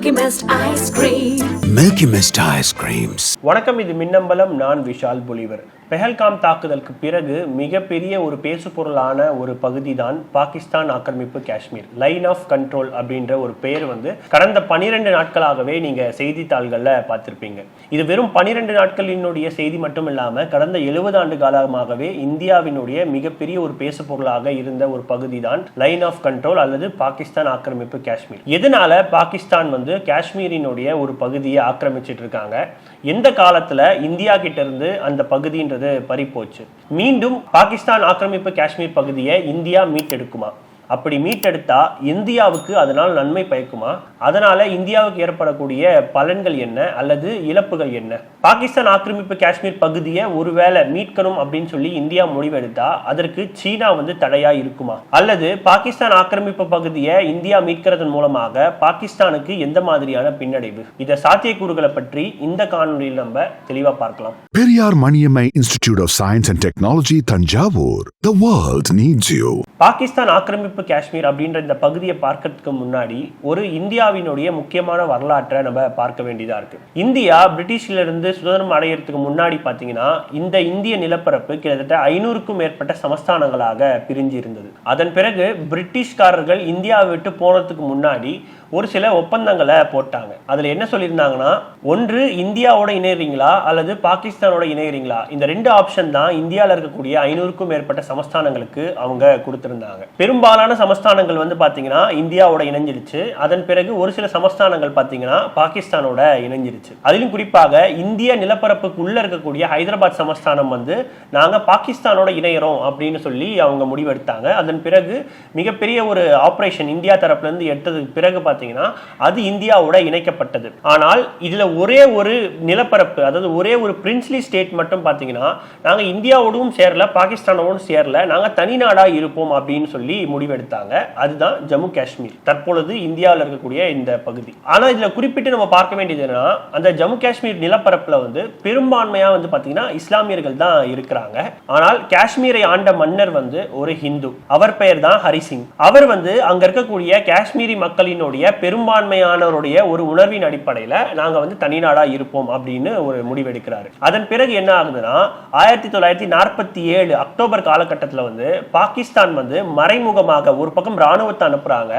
Milky Mist ice cream. Milky Mist ice creams. வணக்கம் இது மின்னம்பலம் நான் விஷால் புலிவர் பெஹல்காம் தாக்குதலுக்கு பிறகு மிகப்பெரிய ஒரு பேசுபொருளான ஒரு பகுதி தான் பாகிஸ்தான் ஆக்கிரமிப்பு காஷ்மீர். லைன் ஆஃப் கண்ட்ரோல் அப்படின்ற ஒரு பெயர் வந்து கடந்த பனிரெண்டு நாட்களாகவே நீங்க செய்தித்தாள்களில் பார்த்துருப்பீங்க. இது வெறும் பனிரெண்டு நாட்களினுடைய செய்தி மட்டும் இல்லாம கடந்த எழுபது ஆண்டு காலமாகவே இந்தியாவினுடைய மிகப்பெரிய ஒரு பேசுபொருளாக இருந்த ஒரு பகுதி தான் லைன் ஆஃப் கண்ட்ரோல் அல்லது பாகிஸ்தான் ஆக்கிரமிப்பு காஷ்மீர். எதனால பாகிஸ்தான் வந்து காஷ்மீரினுடைய ஒரு பகுதியை ஆக்கிரமிச்சிட்டு இருக்காங்க? எந்த காலத்துல இந்தியா கிட்ட இருந்து அந்த பகுதின்றது பறிப்போச்சு. மீண்டும் பாகிஸ்தான் ஆக்கிரமிப்பு காஷ்மீர் பகுதியை இந்தியா மீட்டெடுக்குமா? அப்படி மீட்டெடுத்தா இந்தியாவுக்கு அதனால் நன்மை பயக்குமா? அதனால இந்தியாவுக்கு ஏற்படக்கூடிய பலன்கள் என்ன? அல்லது இழப்புகள் என்ன? பாகிஸ்தான் ஆக்கிரமிப்பு காஷ்மீர் பகுதியை ஒருவேளை மீட்கணும் அப்படின்னு சொல்லி இந்தியா முடிவெடுத்தா அதற்கு சீனா வந்து தடையா இருக்குமா? அல்லது பாகிஸ்தான் ஆக்கிரமிப்பு பகுதியை இந்தியா மீட்கிறதன் மூலமாக பாகிஸ்தானுக்கு எந்த மாதிரியான பின்னடைவு? இத சாத்தியக்கூறுகளை பற்றி இந்த காணொலியில் நம்ம தெளிவா பார்க்கலாம். Periyar Maniammai Institute of Science and Technology, Tanjavur. The world needs you. Pakistan ஆக்கிரமிப்பு காஷ்மீர் அப்படின்ற இந்த பகுதியை பார்க்கறதுக்கு முன்னாடி ஒரு இந்தியாவினுடைய முக்கியமான வரலாற்றை நம்ம பார்க்க வேண்டியதா இருக்கு. இந்தியா பிரிட்டிஷிலிருந்து சுதந்திரம் அடையிறதுக்கு முன்னாடி பாத்தீங்கன்னா இந்த இந்திய நிலப்பரப்பு கிட்டத்தட்ட ஐநூறுக்கும் மேற்பட்ட சமஸ்தானங்களாக பிரிஞ்சு இருந்தது அதன் பிறகு பிரிட்டிஷ்காரர்கள் இந்தியாவை விட்டு போனதுக்கு முன்னாடி ஒரு சில ஒப்பந்தங்களை போட்டாங்க. அதுல என்ன சொல்லியிருந்தாங்கன்னா ஒன்று இந்தியாவோட இணையறீங்களா? அல்லது பாகிஸ்தானோட இணையறீங்களா? இந்த ரெண்டு ஆப்ஷன் தான் இந்தியாவில் இருக்கக்கூடிய ஐநூறுக்கும் மேற்பட்ட சமஸ்தானங்களுக்கு அவங்க கொடுத்திருந்தாங்க. பெரும்பாலான சமஸ்தானங்கள் வந்து பாத்தீங்கன்னா இந்தியாவோட இணைஞ்சிருச்சு. அதன் பிறகு ஒரு சில சமஸ்தானங்கள் பாத்தீங்கன்னா பாகிஸ்தானோட இணைஞ்சிருச்சு. அதிலும் குறிப்பாக இந்திய நிலப்பரப்புக்குள்ள இருக்கக்கூடிய ஹைதராபாத் சமஸ்தானம் வந்து நாங்க பாகிஸ்தானோட இணையறோம் அப்படின்னு சொல்லி அவங்க முடிவெடுத்தாங்க. அதன் பிறகு மிகப்பெரிய ஒரு ஆபரேஷன் இந்தியா தரப்புல இருந்து எடுத்ததுக்கு பிறகு பார்த்தீங்கன்னா அது இந்தியாவோட இணைக்கப்பட்டது. ஆனால் இதுல ஒரே ஒரு நிலப்பரப்பு அதாவது ஒரே ஒரு பிரின்ஸ்லி ஸ்டேட் மட்டும் பார்த்தீங்கன்னா நாங்கள் இந்தியாவோடும் சேரல பாகிஸ்தானோடும் சேரல நாங்கள் தனிநாடா இருப்போம் அப்படின்னு சொல்லி முடிவெடுத்தாங்க. அதுதான் ஜம்மு காஷ்மீர். தற்பொழுது இந்தியாவில் இருக்கக்கூடிய இந்த பகுதி. ஆனால் இதில் குறிப்பிட்டு நம்ம பார்க்க வேண்டியது என்னன்னா அந்த ஜம்மு காஷ்மீர் நிலப்பரப்புல வந்து பெரும்பான்மையா வந்து பார்த்தீங்கன்னா இஸ்லாமியர்கள் தான் இருக்கிறாங்க. ஆனால் காஷ்மீரை ஆண்ட மன்னர் வந்து ஒரு ஹிந்து. அவர் பெயர் தான் ஹரிசிங். அவர் வந்து அங்க இருக்கக்கூடிய காஷ்மீரி மக்களினுடைய பெரும்பான்மையானவருடைய ஒரு உணர்வின் அடிப்படையில நாங்க வந்து தனிநாடா இருப்போம் அப்படின்னு ஒரு முடிவெடுக்கிறாரு. அதன் பிறகு என்ன ஆகுதுன்னா ஆயிரத்தி தொள்ளாயிரத்தி நாற்பத்தி ஏழு அக்டோபர் காலகட்டத்தில் வந்து பாகிஸ்தான் வந்து மறைமுகமாக ஒரு பக்கம் ராணுவத்தை அனுப்புறாங்க.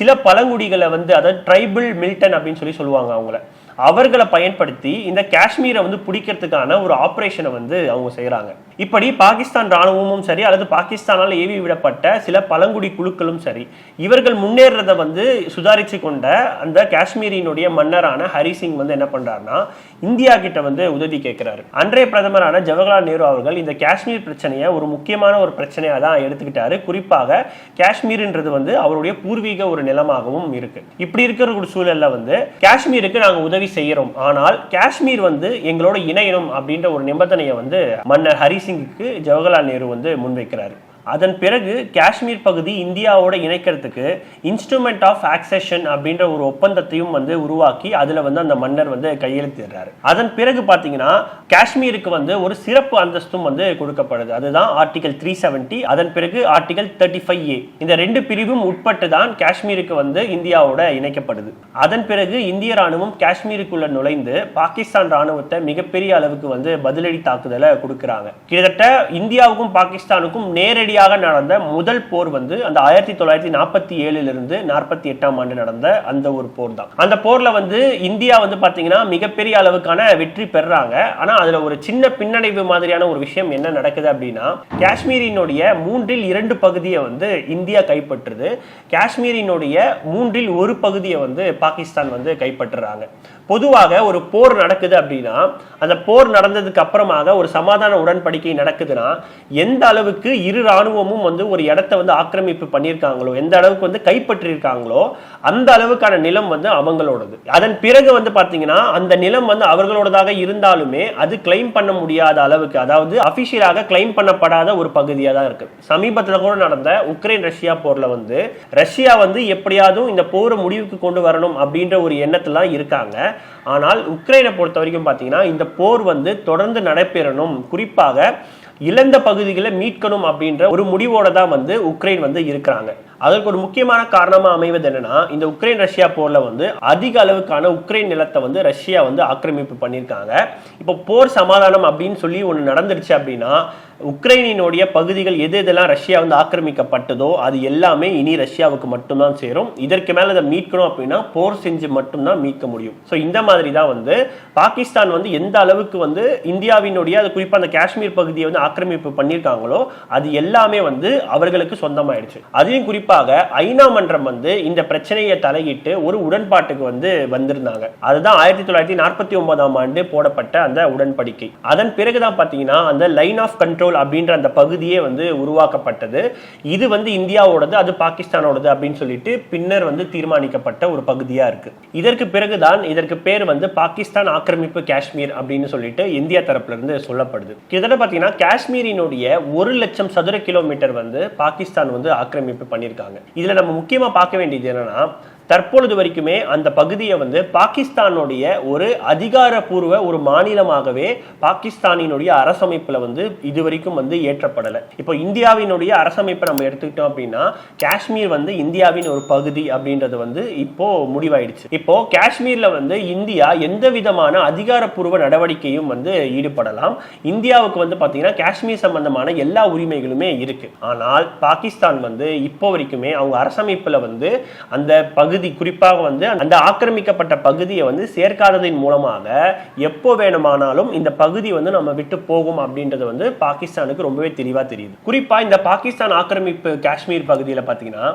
சில பழங்குடிகளை வந்து அதாவது ட்ரைபிள் மில்டன் அப்படின்னு சொல்லி சொல்லுவாங்க அவங்கள. அவர்களை பயன்படுத்தி இந்த காஷ்மீரை வந்து பிடிக்கிறதுக்கான ஒரு ஆப்ரேஷனை வந்து அவங்க செய்கிறாங்க இப்படி பாகிஸ்தான் ராணுவமும் சரி அல்லது பாகிஸ்தானால் ஏவி விடப்பட்ட சில பழங்குடி குழுக்களும் சரி இவர்கள் முன்னேறத வந்து சுதாரித்து கொண்ட அந்த காஷ்மீரினுடைய மன்னரான ஹரிசிங் வந்து என்ன பண்ணுறாருன்னா இந்தியா கிட்ட வந்து உதவி கேட்கிறாரு. அன்றைய பிரதமரான ஜவஹர்லால் நேரு அவர்கள் இந்த காஷ்மீர் பிரச்சனையை ஒரு முக்கியமான ஒரு பிரச்சனையாக தான் எடுத்துக்கிட்டாரு. குறிப்பாக காஷ்மீர்ன்றது வந்து அவருடைய பூர்வீக ஒரு நிலமாகவும் இருக்கு. இப்படி இருக்கிற ஒரு சூழல்ல வந்து காஷ்மீருக்கு நாங்கள் உதவி செய்யறோம். ஆனால் காஷ்மீர் வந்து எங்களோட இணையணும் அப்படின்ற ஒரு நிபந்தனையை வந்து மன்னர் ஹரிசிங்குக்கு ஜவஹர்லால் நேரு வந்து முன்வைக்கிறாரு. அதன் பிறகு காஷ்மீர் பகுதி இந்தியாவோட இணைக்கிறதுக்கு இன்ஸ்ட்ருமெண்ட் ஆஃப் ஆக்சஷன் அப்படின்ற ஒரு ஒப்பந்தத்தையும் வந்து உருவாக்கி அதுல வந்து அந்த மன்னர் வந்து கையெழுத்திடுறாரு. அதன் பிறகு பாத்தீங்கன்னா காஷ்மீருக்கு வந்து ஒரு சிறப்பு அந்தஸ்தும் வந்து கொடுக்கப்படுது. அதுதான் ஆர்டிகல் த்ரீ செவன்டி அதன் பிறகு ஆர்டிகல் தேர்ட்டி ஃபைவ் ஏ இந்த ரெண்டு பிரிவும் உட்பட்டு தான் காஷ்மீருக்கு வந்து இந்தியாவோட இணைக்கப்படுது. அதன் பிறகு இந்திய ராணுவம் காஷ்மீருக்குள்ள நுழைந்து பாகிஸ்தான் ராணுவத்தை மிகப்பெரிய அளவுக்கு வந்து பதிலடி தாக்குதலை கொடுக்குறாங்க. கிட்டத்தட்ட இந்தியாவுக்கும் பாகிஸ்தானுக்கும் நேரடி நேரடியாக நடந்த முதல் போர் வந்து அந்த ஆயிரத்தி தொள்ளாயிரத்தி நாற்பத்தி ஏழுல இருந்து நாற்பத்தி எட்டாம் ஆண்டு நடந்த அந்த ஒரு போர் தான். அந்த போர்ல வந்து இந்தியா வந்து பாத்தீங்கன்னா மிகப்பெரிய அளவுக்கான வெற்றி பெறாங்க. ஆனா அதுல ஒரு சின்ன பின்னடைவு மாதிரியான ஒரு விஷயம் என்ன நடக்குது அப்படின்னா காஷ்மீரினுடைய மூன்றில் இரண்டு பகுதியை வந்து இந்தியா கைப்பற்றுது. காஷ்மீரினுடைய மூன்றில் ஒரு பகுதியை வந்து பாகிஸ்தான் வந்து கைப்பற்றுறாங்க. பொதுவாக ஒரு போர் நடக்குது அப்படின்னா அந்த போர் நடந்ததுக்கு அப்புறமாக ஒரு சமாதான உடன்படிக்கை நடக்குதுன்னா எந்த அளவுக்கு இரு ராணுவமும் வந்து ஒரு இடத்த வந்து ஆக்கிரமிப்பு பண்ணியிருக்காங்களோ எந்த அளவுக்கு வந்து கைப்பற்றியிருக்காங்களோ அந்த அளவுக்கான நிலம் வந்து அவங்களோடது. அதன் பிறகு வந்து பார்த்தீங்கன்னா அந்த நிலம் வந்து அவர்களோடதாக இருந்தாலுமே அது கிளைம் பண்ண முடியாத அளவுக்கு அதாவது அபிஷியலாக கிளைம் பண்ணப்படாத ஒரு பகுதியாக தான் இருக்கு. சமீபத்தில் கூட நடந்த உக்ரைன் ரஷ்யா போர்ல வந்து ரஷ்யா வந்து எப்படியாவது இந்த போரை முடிவுக்கு கொண்டு வரணும் அப்படின்ற ஒரு எண்ணத்துல தான் இருக்காங்க. ஆனால் உக்ரைனை பொறுத்த வரைக்கும் பார்த்தீங்கன்னா இந்த போர் வந்து தொடர்ந்து நடைபெறணும். குறிப்பாக இழந்த பகுதிகளை மீட்கணும் அப்படின்ற ஒரு முடிவோட தான் வந்து உக்ரைன் வந்து இருக்கிறாங்க. அதற்கு ஒரு முக்கியமான காரணமாக அமைவது என்னன்னா இந்த உக்ரைன் ரஷ்யா போரில் வந்து அதிக அளவுக்கான உக்ரைன் நிலத்தை வந்து ரஷ்யா வந்து ஆக்கிரமிப்பு பண்ணியிருக்காங்க. இப்போ போர் சமாதானம் அப்படின்னு சொல்லி ஒன்று நடந்துருச்சு அப்படின்னா உக்ரைனினுடைய பகுதிகள் எது எதெல்லாம் ரஷ்யா வந்து ஆக்கிரமிக்கப்பட்டதோ அது எல்லாமே இனி ரஷ்யாவுக்கு மட்டும்தான் சேரும். இதற்கு மேல அதை மீட்கணும் அப்படின்னா போர் செஞ்சு மட்டும்தான் மீட்க முடியும். ஸோ இந்த மாதிரி தான் வந்து பாகிஸ்தான் வந்து எந்த அளவுக்கு வந்து இந்தியாவினுடைய அது குறிப்பாக அந்த காஷ்மீர் பகுதியை வந்து ஆக்கிரமிப்பு பண்ணியிருக்காங்களோ அது எல்லாமே வந்து அவர்களுக்கு சொந்தமாயிடுச்சு. அதையும் குறிப்பாக ஐநா மன்றம் வந்து இந்த பிரச்சனையை தலையிட்டு ஒரு உடன்பாட்டுக்கு வந்து வந்திருந்தாங்க. அதுதான் ஆயிரத்தி தொள்ளாயிரத்தி நாற்பத்தி ஒன்பதாம் ஆண்டு போடப்பட்ட அந்த உடன்படிக்கை. அதன் பிறகுதான் பார்த்தீங்கன்னா அந்த லைன் ஆஃப் கண்ட்ரோல் அப்படின்ற அந்த பகுதியே வந்து உருவாக்கப்பட்டது. இது வந்து இந்தியாவோடது அது பாகிஸ்தானோடது அப்படின்னு சொல்லிட்டு பின்னர் வந்து தீர்மானிக்கப்பட்ட ஒரு பகுதியா இருக்கு. இதற்கு பிறகுதான் இதற்கு பேர் வந்து பாகிஸ்தான் ஆக்கிரமிப்பு காஷ்மீர் அப்படின்னு சொல்லிட்டு இந்தியா தரப்புல இருந்து சொல்லப்படுது. கிட்டத்தட்ட பார்த்தீங்கன்னா காஷ்மீரினுடைய ஒரு லட்சம் சதுர கிலோமீட்டர் வந்து பாகிஸ்தான் வந்து ஆக்கிரமிப்பு பண்ணியிருக்காங்க. இதுல நம்ம முக்கியமா பார்க்க வேண்டியது என்னன்னா தற்பொழுது வரைக்குமே அந்த பகுதியை வந்து பாகிஸ்தானுடைய ஒரு அதிகாரப்பூர்வ ஒரு மாநிலமாகவே பாகிஸ்தானினுடைய அரசமைப்பில் வந்து இதுவரைக்கும் வந்து ஏற்றப்படலை இப்போ இந்தியாவினுடைய அரசமைப்பை நம்ம எடுத்துக்கிட்டோம் அப்படின்னா காஷ்மீர் வந்து இந்தியாவின் ஒரு பகுதி அப்படின்றது வந்து இப்போ முடிவாயிடுச்சு. இப்போ காஷ்மீர்ல வந்து இந்தியா எந்த விதமான அதிகாரப்பூர்வ நடவடிக்கையும் வந்து ஈடுபடலாம். இந்தியாவுக்கு வந்து பாத்தீங்கன்னா காஷ்மீர் சம்பந்தமான எல்லா உரிமைகளுமே இருக்கு. ஆனால் பாகிஸ்தான் வந்து இப்போ வரைக்குமே அவங்க அரசமைப்புல வந்து அந்த பகுதி குறிப்பாக வந்து அந்த ஆக்கிரமிக்கப்பட்ட பகுதியை வந்து சேர்க்காததின் மூலமாக எப்போ வேணுமானாலும் இந்த பகுதி வந்து நம்ம விட்டு போகும் அப்படின்றது வந்து பாகிஸ்தானுக்கு ரொம்பவே தெளிவா தெரியுது. குறிப்பா இந்த பாகிஸ்தான் ஆக்கிரமிப்பு காஷ்மீர் பகுதியில் பார்த்தீங்கன்னா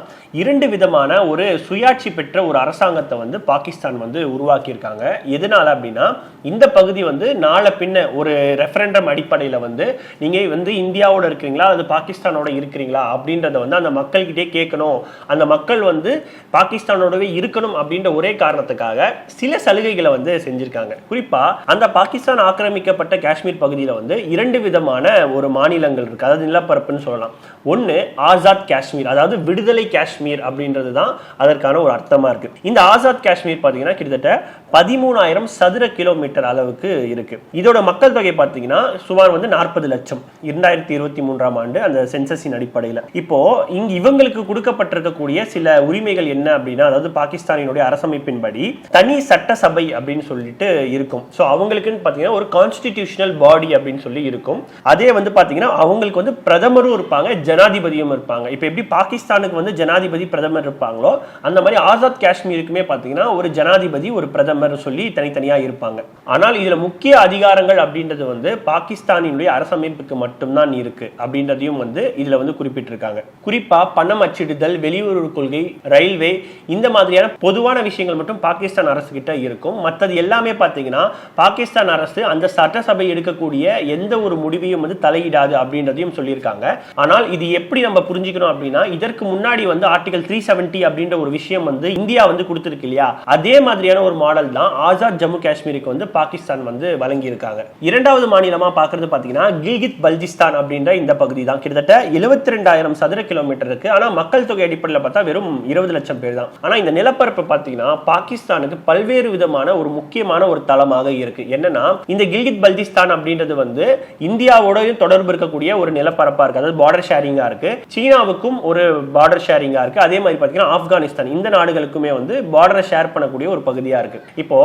இரண்டு விதமான ஒரு சுயாட்சி பெற்ற ஒரு அரசாங்கத்தை வந்து பாகிஸ்தான் வந்து உருவாக்கியிருக்காங்க. எதனால அப்படின்னா இந்த பகுதி வந்து நாளை பின்ன ஒரு ரெஃபரண்டம் அடிப்படையில் வந்து நீங்க வந்து இந்தியாவோட இருக்கிறீங்களா அது பாகிஸ்தானோட இருக்கிறீங்களா அப்படின்றத வந்து அந்த மக்கள்கிட்டே கேட்கணும். அந்த மக்கள் வந்து பாகிஸ்தானோட பாகிஸ்தானோடவே இருக்கணும் அப்படின்ற ஒரே காரணத்துக்காக சில சலுகைகளை வந்து செஞ்சிருக்காங்க. குறிப்பா அந்த பாகிஸ்தான் ஆக்கிரமிக்கப்பட்ட காஷ்மீர் பகுதியில் வந்து இரண்டு விதமான ஒரு மாநிலங்கள் இருக்கு. அதாவது நிலப்பரப்புன்னு சொல்லலாம். ஒன்று ஆசாத் காஷ்மீர். அதாவது விடுதலை காஷ்மீர் அப்படின்றது தான் அதற்கான ஒரு அர்த்தமா இருக்கு. இந்த ஆசாத் காஷ்மீர் பார்த்தீங்கன்னா கிட்டத்தட்ட பதிமூணாயிரம் சதுர கிலோமீட்டர் அளவுக்கு இருக்கு. இதோட மக்கள் தொகை பார்த்தீங்கன்னா சுமார் வந்து நாற்பது லட்சம். இரண்டாயிரத்தி இருபத்தி மூன்றாம் ஆண்டு அந்த சென்சஸின் அடிப்படையில். இப்போ இங்க இவங்களுக்கு கொடுக்கப்பட்டிருக்கக்கூடிய சில உரிமைகள் என்ன அப்படின்னா அதாவது அதாவது பாகிஸ்தானினுடைய அரசமைப்பின்படி தனி சட்டசபை அப்படின்னு சொல்லிட்டு இருக்கும். ஸோ அவங்களுக்குன்னு பார்த்தீங்கன்னா ஒரு கான்ஸ்டிடியூஷனல் பாடி அப்படின்னு சொல்லி இருக்கும். அதே வந்து பார்த்தீங்கன்னா அவங்களுக்கு வந்து பிரதமரும் இருப்பாங்க ஜனாதிபதியும் இருப்பாங்க. இப்போ எப்படி பாகிஸ்தானுக்கு வந்து ஜனாதிபதி பிரதமர் இருப்பாங்களோ அந்த மாதிரி ஆசாத் காஷ்மீருக்குமே பார்த்தீங்கன்னா ஒரு ஜனாதிபதி ஒரு பிரதமர் சொல்லி தனித்தனியாக இருப்பாங்க. ஆனால் இதில் முக்கிய அதிகாரங்கள் அப்படின்றது வந்து பாகிஸ்தானினுடைய அரசமைப்புக்கு மட்டும்தான் இருக்கு அப்படின்றதையும் வந்து இதில் வந்து குறிப்பிட்டிருக்காங்க. குறிப்பாக பணம் அச்சிடுதல் வெளியுறவு கொள்கை ரயில்வே இந்த மாதிரியான பொதுவான விஷயங்கள் மட்டும் பாகிஸ்தான் அரசு கிட்ட இருக்கும். மற்றது எல்லாமே பார்த்தீங்கன்னா பாகிஸ்தான் அரசு அந்த சட்டசபை எடுக்கக்கூடிய எந்த ஒரு முடிவையும் வந்து தலையிடாது அப்படின்றதையும் சொல்லியிருக்காங்க. ஆனால் இது எப்படி நம்ம புரிஞ்சுக்கணும் அப்படின்னா இதற்கு முன்னாடி வந்து ஆர்டிகல் த்ரீ செவன்டி அப்படின்ற ஒரு விஷயம் வந்து இந்தியா வந்து கொடுத்துருக்கு இல்லையா? அதே மாதிரியான ஒரு மாடல் தான் ஆசாத் ஜம்மு காஷ்மீருக்கு வந்து பாகிஸ்தான் வந்து வழங்கி இருக்காங்க இரண்டாவது மாநிலமா பாக்குறது பாத்தீங்கன்னா கில்கித் பல்ஜிஸ்தான் அப்படின்ற இந்த பகுதி தான். கிட்டத்தட்ட எழுபத்தி ரெண்டாயிரம் சதுர கிலோமீட்டருக்கு ஆனா மக்கள் தொகை அடிப்படையில் பார்த்தா வெறும் இருபது லட்சம் பேர் தான். ஆனா ஆனால் இந்த நிலப்பரப்பு பார்த்தீங்கன்னா பாகிஸ்தானுக்கு பல்வேறு விதமான ஒரு முக்கியமான ஒரு தளமாக இருக்கு. என்னன்னா இந்த கில்கித் பல்திஸ்தான் அப்படின்றது வந்து இந்தியாவோடையும் தொடர்பு இருக்கக்கூடிய ஒரு நிலப்பரப்பா இருக்கு. அதாவது பார்டர் ஷேரிங்கா இருக்கு. சீனாவுக்கும் ஒரு பார்டர் ஷேரிங்கா இருக்கு. அதே மாதிரி பார்த்தீங்கன்னா ஆப்கானிஸ்தான். இந்த நாடுகளுக்குமே வந்து பார்டரை ஷேர் பண்ணக்கூடிய ஒரு பகுதியா இருக்கு. இப்போ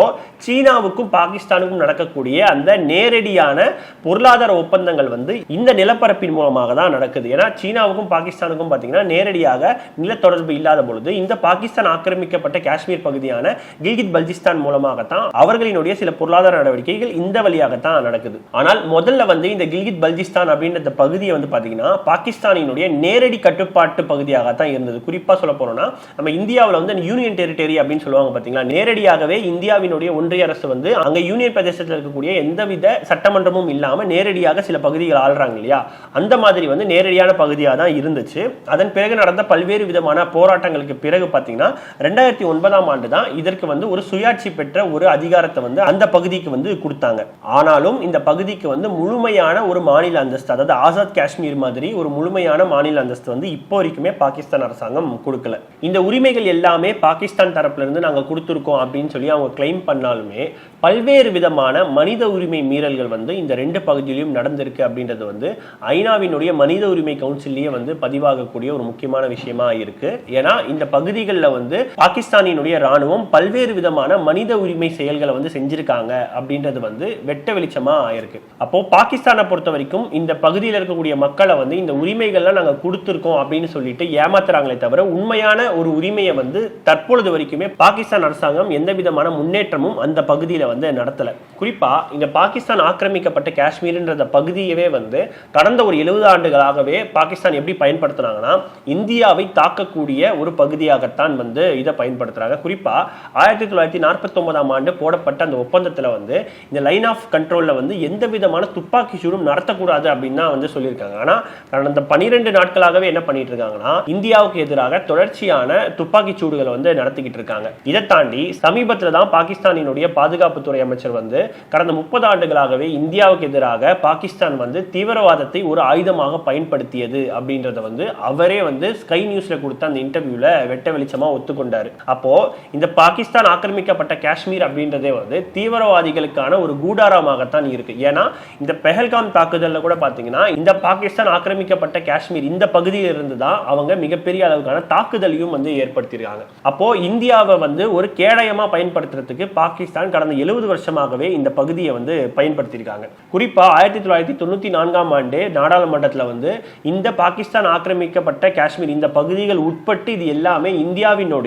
சீனாவுக்கும் பாகிஸ்தானுக்கும் நடக்கக்கூடிய அந்த நேரடியான பொருளாதார ஒப்பந்தங்கள் வந்து இந்த நிலப்பரப்பின் மூலமாக தான் நடக்குது. ஏன்னா சீனாவுக்கும் பாகிஸ்தானுக்கும் பார்த்தீங்கன்னா நேரடியாக நிலத்தொடர்பு இல்லாத பொழுது இந்த பாகிஸ்தான் ஆக்கிரமிக்கப்பட்ட காஷ்மீர் பகுதியான கில்கித் பல்ஜிஸ்தான் மூலமாகத்தான் அவர்களினுடைய சில பொருளாதார நடவடிக்கைகள் இந்த வழியாகத்தான் நடக்குது. ஆனால் முதல்ல வந்து இந்த கில்கித் பல்ஜிஸ்தான் அப்படின்ற பகுதியை வந்து பார்த்தீங்கன்னா பாகிஸ்தானினுடைய நேரடி கட்டுப்பாட்டு பகுதியாகத்தான் இருந்தது. குறிப்பா சொல்ல போனோம்னா நம்ம இந்தியாவில் வந்து யூனியன் டெரிட்டரி அப்படின்னு சொல்லுவாங்க பார்த்தீங்களா நேரடியாகவே இந்தியாவினுடைய ஒன்றிய அரசு வந்து அங்க யூனியன் பிரதேசத்தில் இருக்கக்கூடிய எந்தவித சட்டமன்றமும் இல்லாம நேரடியாக சில பகுதிகள் ஆள்றாங்க இல்லையா? அந்த மாதிரி வந்து நேரடியான பகுதியாக தான் இருந்துச்சு. அதன் பிறகு நடந்த பல்வேறு விதமான போராட்டங்களுக்கு பிறகு பார்த்தீங்கன்னா ரெண்டாயிரத்தி ஒன்பதாம் ஆண்டு தான் இதற்கு வந்து ஒரு சுயாட்சி பெற்ற ஒரு அதிகாரத்தை வந்து அந்த பகுதிக்கு வந்து கொடுத்தாங்க. ஆனாலும் இந்த பகுதிக்கு வந்து முழுமையான ஒரு மாநில அந்தஸ்து அதாவது ஆசாத் காஷ்மீர் மாதிரி ஒரு முழுமையான மாநில அந்தஸ்து வந்து இப்போ வரைக்குமே பாகிஸ்தான் அரசாங்கம் கொடுக்கல. இந்த உரிமைகள் எல்லாமே பாகிஸ்தான் தரப்புல இருந்து நாங்க கொடுத்துருக்கோம் அப்படின்னு சொல்லி அவங்க கிளைம் பண்ணாலுமே பல்வேறு விதமான மனித உரிமை மீறல்கள் வந்து இந்த ரெண்டு பகுதியிலும் நடந்திருக்கு அப்படின்றது வந்து ஐநாவினுடைய மனித உரிமை கவுன்சிலேயே வந்து பதிவாகக்கூடிய ஒரு முக்கியமான விஷயமா இருக்கு. ஏன்னா இந்த பகுதிகளில் வந்து வந்து பாகிஸ்தானினுடைய ராணுவம் பல்வேறு விதமான மனித உரிமை செயல்களை வந்து செஞ்சிருக்காங்க அப்படின்றது வந்து வெட்ட வெளிச்சமா ஆயிருக்கு. அப்போ பாகிஸ்தானை பொறுத்த வரைக்கும் இந்த பகுதியில் இருக்கக்கூடிய மக்களை வந்து இந்த உரிமைகள்லாம் நாங்க கொடுத்துருக்கோம் அப்படின்னு சொல்லிட்டு ஏமாத்துறாங்களே தவிர உண்மையான ஒரு உரிமையை வந்து தற்பொழுது வரைக்குமே பாகிஸ்தான் அரசாங்கம் எந்த விதமான முன்னேற்றமும் அந்த பகுதியில வந்து நடத்தல. குறிப்பா இந்த பாகிஸ்தான் ஆக்கிரமிக்கப்பட்ட காஷ்மீர்ன்ற பகுதியவே வந்து கடந்த ஒரு எழுபது ஆண்டுகளாகவே பாகிஸ்தான் எப்படி பயன்படுத்தினாங்கன்னா இந்தியாவை தாக்கக்கூடிய ஒரு பகுதியாகத்தான் வந்து இதை பயன்படுத்துகிறாங்க குறிப்பாக ஆயிரத்தி தொள்ளாயிரத்தி நாற்பத்தொன்பதாம் ஆண்டு போடப்பட்ட அந்த ஒப்பந்தத்தில் வந்து இந்த லைன் ஆஃப் கண்ட்ரோலில் வந்து எந்த விதமான துப்பாக்கி சூடும் நடத்தக்கூடாது அப்படின்னு தான் வந்து சொல்லியிருக்காங்க. ஆனால் கடந்த பன்னிரெண்டு நாட்களாகவே என்ன பண்ணிட்டு இருக்காங்கன்னா இந்தியாவுக்கு எதிராக தொடர்ச்சியான துப்பாக்கி சூடுகளை வந்து நடத்திக்கிட்டு இருக்காங்க. இதை தாண்டி சமீபத்தில் தான் பாகிஸ்தானினுடைய பாதுகாப்புத்துறை அமைச்சர் வந்து கடந்த முப்பது ஆண்டுகளாகவே இந்தியாவுக்கு எதிராக பாகிஸ்தான் வந்து தீவிரவாதத்தை ஒரு ஆயுதமாக பயன்படுத்தியது அப்படின்றத வந்து அவரே வந்து ஸ்கை நியூஸ்ல கொடுத்த அந்த இன்டர்வியூல வெட்ட வெளிச்சமா ஒத்துக்கொண்டாரு அப்போ இந்த பாகிஸ்தான் ஆக்கிரமிக்கப்பட்ட காஷ்மீர் அப்படின்றதே வந்து தீவிரவாதிகளுக்கான ஒரு கூடாரமாகத்தான் இருக்கு. ஏன்னா இந்த பெஹல்காம் தாக்குதல்ல கூட பாத்தீங்கன்னா இந்த பாகிஸ்தான் ஆக்கிரமிக்கப்பட்ட காஷ்மீர் இந்த பகுதியில் இருந்து தான் அவங்க மிகப்பெரிய அளவுக்கான தாக்குதலையும் வந்து ஏற்படுத்தியிருக்காங்க. அப்போ இந்தியாவை வந்து ஒரு கேடயமா பயன்படுத்துறதுக்கு பாகிஸ்தான் கடந்த எழுபது வருஷமாகவே இந்த பகுதியை வந்து பயன்படுத்தியிருக்காங்க. குறிப்பா ஆயிரத்தி தொள்ளாயிரத்தி தொண்ணூத்தி நான்காம் ஆண்டு நாடாளுமன்றத்துல வந்து இந்த பாகிஸ்தான் ஆக்கிரமிக்கப்பட்ட காஷ்மீர் இந்த பகுதிகள் உட்பட்டு இது எல்லாமே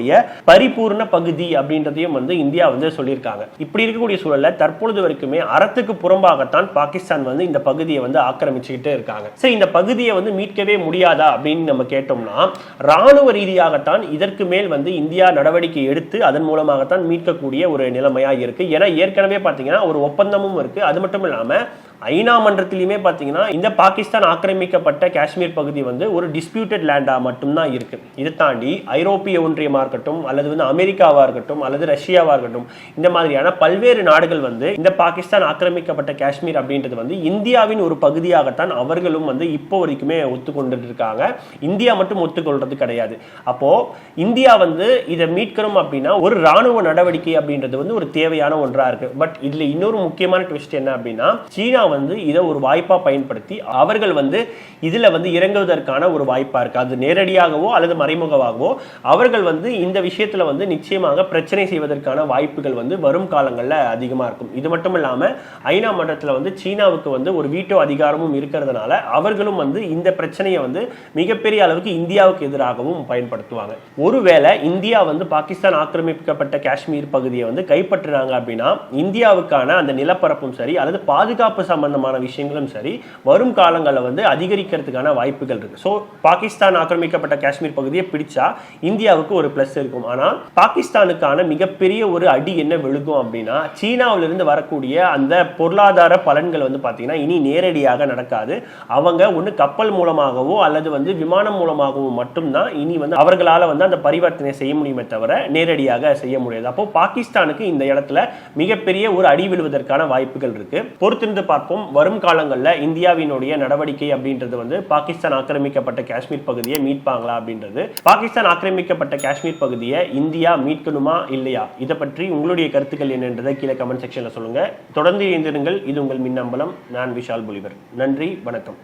இருக்கக்கூடிய பரிபூர்ண பகுதி அப்படின்றதையும் வந்து இந்தியா வந்து சொல்லியிருக்காங்க. இப்படி இருக்கக்கூடிய சூழல்ல தற்பொழுது வரைக்குமே அறத்துக்கு புறம்பாகத்தான் பாகிஸ்தான் வந்து இந்த பகுதியை வந்து ஆக்கிரமிச்சுக்கிட்டே இருக்காங்க. சரி இந்த பகுதியை வந்து மீட்கவே முடியாதா அப்படின்னு நம்ம கேட்டோம்னா ராணுவ ரீதியாகத்தான் இதற்கு மேல் வந்து இந்தியா நடவடிக்கை எடுத்து அதன் மூலமாகத்தான் மீட்கக்கூடிய ஒரு நிலைமையா இருக்கு. ஏன்னா ஏற்கனவே பாத்தீங்கன்னா ஒரு ஒப்பந்தமும் இருக்கு. அது மட்டும் இல்லாம ஐநா மன்றத்திலையுமே பார்த்தீங்கன்னா இந்த பாகிஸ்தான் ஆக்கிரமிக்கப்பட்ட காஷ்மீர் பகுதி வந்து ஒரு டிஸ்பியூட்டட் லேண்டா மட்டும்தான் இருக்கு. இதை தாண்டி ஐரோப்பிய ஒன்றியமாக இருக்கட்டும் அல்லது வந்து அமெரிக்காவா இருக்கட்டும் அல்லது ரஷ்யாவா இருக்கட்டும் இந்த மாதிரியான பல்வேறு நாடுகள் வந்து இந்த பாகிஸ்தான் ஆக்கிரமிக்கப்பட்ட காஷ்மீர் அப்படின்றது வந்து இந்தியாவின் ஒரு பகுதியாகத்தான் அவர்களும் வந்து இப்போ வரைக்குமே ஒத்துக்கொண்டு இருக்காங்க இந்தியா மட்டும் ஒத்துக்கொள்றது கிடையாது. அப்போ இந்தியா வந்து இதை மீட்கணும் அப்படின்னா ஒரு ராணுவ நடவடிக்கை அப்படின்றது வந்து ஒரு தேவையான ஒன்றா இருக்கு. பட் இதுல இன்னொரு முக்கியமான ட்விஸ்ட் என்ன அப்படின்னா சீனா வந்து இதை ஒரு வாய்ப்பாக பயன்படுத்தி அவர்கள் வந்து இதில் வந்து இறங்குவதற்கான ஒரு வாய்ப்பா இருக்குது அது நேரடியாகவோ அல்லது மறைமுகமாகவோ அவர்கள் வந்து இந்த விஷயத்தில் வந்து நிச்சயமாக பிரச்சனை செய்வதற்கான வாய்ப்புகள் வந்து வரும் காலங்களில் அதிகமாக இருக்கும். இது மட்டும் இல்லாமல் ஐநா மன்றத்தில் வந்து சீனாவுக்கு வந்து ஒரு வீட்டோ அதிகாரமும் இருக்கிறதுனால அவர்களும் வந்து இந்த பிரச்சனையை வந்து மிகப்பெரிய அளவுக்கு இந்தியாவுக்கு எதிராகவும் பயன்படுத்துவாங்க. ஒருவேளை இந்தியா வந்து பாகிஸ்தான் ஆக்கிரமிக்கப்பட்ட காஷ்மீர் பகுதியை வந்து கைப்பற்றினாங்க அப்படின்னா இந்தியாவுக்கான அந்த நிலப்பரப்பும் சரி அல்லது பாதுகாப்பு சம்பந்தமான விஷயங்களும் சரி வரும் காலங்களில் வந்து அதிகரிக்கிறதுக்கான வாய்ப்புகள் இருக்கு. ஸோ பாகிஸ்தான் ஆக்கிரமிக்கப்பட்ட காஷ்மீர் பகுதியை பிடிச்சா இந்தியாவுக்கு ஒரு பிளஸ் இருக்கும். ஆனால் பாகிஸ்தானுக்கான மிகப்பெரிய ஒரு அடி என்ன விழுகும் அப்படின்னா சீனாவிலிருந்து வரக்கூடிய அந்த பொருளாதார பலன்கள் வந்து பார்த்தீங்கன்னா இனி நேரடியாக நடக்காது. அவங்க ஒன்று கப்பல் மூலமாகவோ அல்லது வந்து விமானம் மூலமாகவோ மட்டும்தான் இனி வந்து அவர்களால் வந்து அந்த பரிவர்த்தனை செய்ய முடியுமே தவிர நேரடியாக செய்ய முடியாது. அப்போ பாகிஸ்தானுக்கு இந்த இடத்துல மிகப்பெரிய ஒரு அடி விழுவதற்கான வாய்ப்புகள் இருக்கு. பொறுத்திருந்து பார்ப்போம் வரும் காலங்களில் இந்தியாவினுடைய நடவடிக்கை அப்படின்றது வந்து பாகிஸ்தான் ஆக்கிரமிக்கப்பட்ட காஷ்மீர் பகுதியை மீட்பாங்களா அப்படின்றது பாகிஸ்தான் ஆக்கிரமிக்கப்பட்ட காஷ்மீர் பகுதியை இந்தியா மீட்கணுமா இல்லையா இதை பற்றி உங்களுடைய கருத்துக்கள் என்னன்றதை கீழே கமெண்ட் செக்ஷன்ல சொல்லுங்க தொடர்ந்து இணைந்திருங்கள் இது உங்கள் மின்னம்பலம் நான் விஷால் புலிவர் நன்றி வணக்கம்.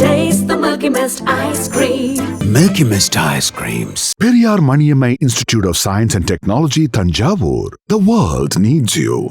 Taste the Milky Mist ice cream. Milky Mist ice creams. Periyar Maniammai Institute of Science and Technology, Tanjavur. The world needs you.